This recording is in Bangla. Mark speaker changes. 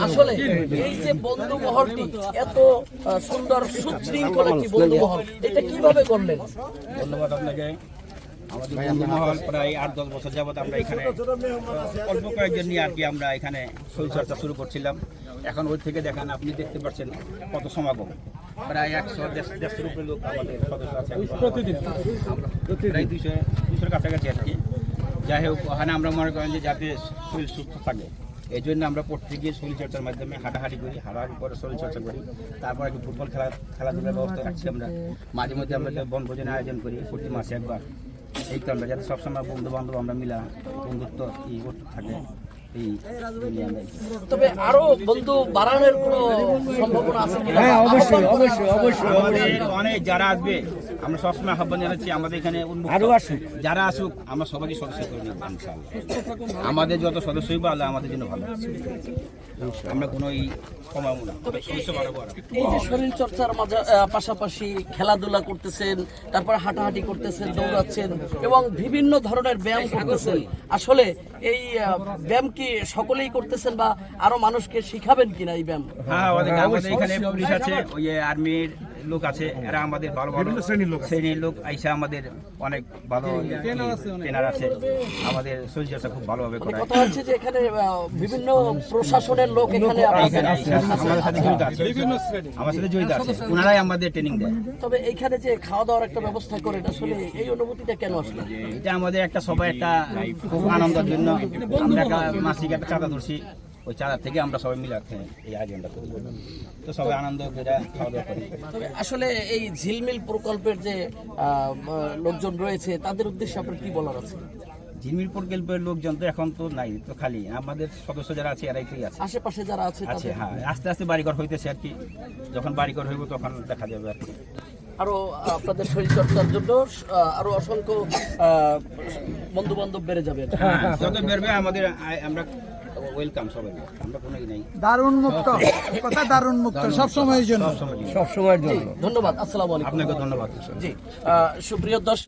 Speaker 1: আসলে এই যে বন্ধু মহলটি এত সুন্দর সুশৃঙ্খল একটি বন্ধু মহল এটা কীভাবে করলেন?
Speaker 2: ধন্যবাদ আপনাকে। আমাদের বন্ধু মহল প্রায় আট দশ বছর যাবত আমরা এখানে অল্প কয়েকজন নিয়ে আর কি আমরা এখানে শরীরচর্চা শুরু করছিলাম। এখন ওই থেকে দেখেন আপনি দেখতে পাচ্ছেন কত সমাগম। প্রায় একশো দেড়- দেড়শোর উপরে লোক আমাদের সদস্য আছে। প্রতিদিন? প্রায় দুইশো দুশোর কাছাকাছি আর কি। যাই হোক ওখানে আমরা মনে করেন যে যাতে শরীর সুস্থ থাকে। এই জন্য আমরা পড়তে গিয়ে শরীরচর্চার মাধ্যমে হাঁটাহাঁটি করি হাঁটাহাঁটি করে শরীরচর্চা করি, তারপর একটু ফুটবল খেলা, খেলাধুলার ব্যবস্থা রাখছি আমরা। মাঝে মধ্যে আমরা বনভোজনের আয়োজন করি প্রতি মাসে একবার। এই আমরা যাতে সবসময় বন্ধু বান্ধব আমরা মিলা বন্ধুত্ব ই থাকে।
Speaker 1: তবে আরও বন্ধু বাড়ানোর কোনো সম্ভাবনা আছে
Speaker 3: হ্যাঁ,
Speaker 1: অবশ্যই অবশ্যই
Speaker 2: আমাদের অনেক যারা আসবে আমরা সবসময় আহ্বান জানাচ্ছি আমাদের এখানে
Speaker 3: আরও আসুক।
Speaker 2: যারা আসুক আমরা সবাইকে সদস্য করে নেব আমাদের যত সদস্যই বা আল্লাহ আমাদের জন্য ভালো আমরা কোনো এই কমাবো না। তবে সদস্য বাড়াবো আরও।
Speaker 1: এই যে শরীর চর্চার মাঝে পাশাপাশি খেলাধুলা করতেছেন তারপর হাঁটাহাঁটি করতেছেন দৌড়াচ্ছেন এবং বিভিন্ন ধরনের ব্যায়াম করতেছেন আসলে এই ব্যায়াম কি সকলেই করতেছেন বা আরও মানুষকে শিখাবেন কিনা এই ব্যায়াম?
Speaker 2: হ্যাঁ আমাদের আমাদের এখানে পুলিশ আছে ওই আর্মির লোক আছে এরা আমাদের ভালো ভালো শ্রেণির লোক শ্রেণির লোক আইসা আমাদের অনেক ভালো ট্রেনার আছে আমাদের শরীরচর্চা খুব ভালোভাবে
Speaker 1: মানে
Speaker 2: করায়।
Speaker 1: কথা হচ্ছে যে এখানে বিভিন্ন প্রশাসনের লোক এখানে
Speaker 2: এখানে
Speaker 1: আছে।
Speaker 2: আমাদের সাথে জড়িত আছে। বিভিন্ন আমার সাথে জড়িত আছে। ওনারাই আমাদের ট্রেনিং দেয়।
Speaker 1: তবে এইখানে যে খাওয়া দাওয়ার একটা ব্যবস্থা করেন আসলে এই অনুভূতিটা কেন আসলে?
Speaker 2: এটা আমাদের একটা সবাই একটা খুব আনন্দের জন্য। আমরা একটা মাসিক একটা চাঁদা ধরছি। ওই চাঁদা থেকে আমরা সবাই মিলে এই আয়োজনটা করি। তো সবাই আনন্দ করে খাওয়া দাওয়া করি।
Speaker 1: তবে আসলে এই ঝিলমিল প্রকল্পের যে লোকজন রয়েছে তাদের উদ্দেশ্যে আপনার কি বলার আছে?
Speaker 2: ঝিলমিল প্রকল্পের লোকজন তো এখন তো নাই তো খালি আমাদের সদস্য যারা আছে এরাই তো আছে।
Speaker 1: আশেপাশে যারা আছে
Speaker 2: আছে হ্যাঁ আস্তে আস্তে বাড়িঘর হইতেছে আর কি। যখন বাড়িঘর হইব তখন দেখা যাবে আর কি।
Speaker 1: আরও আপনাদের শরীর চর্চার জন্য আহ, আরও অসংখ্য বন্ধু বান্ধব বেড়ে যাবে।
Speaker 2: হ্যাঁ, যত বেরবে আমাদের আমরা ওয়েলকাম সবাই আমরা কোনো নাই।
Speaker 3: দারুণ মুক্ত কথা দারুণ মুক্ত সব সময়ের জন্য। সব সময়ের জন্য।
Speaker 1: ধন্যবাদ আসসালামু আলাইকুম।
Speaker 2: আপনাকে ধন্যবাদ
Speaker 1: জি আহ, সুপ্রিয় দর্শক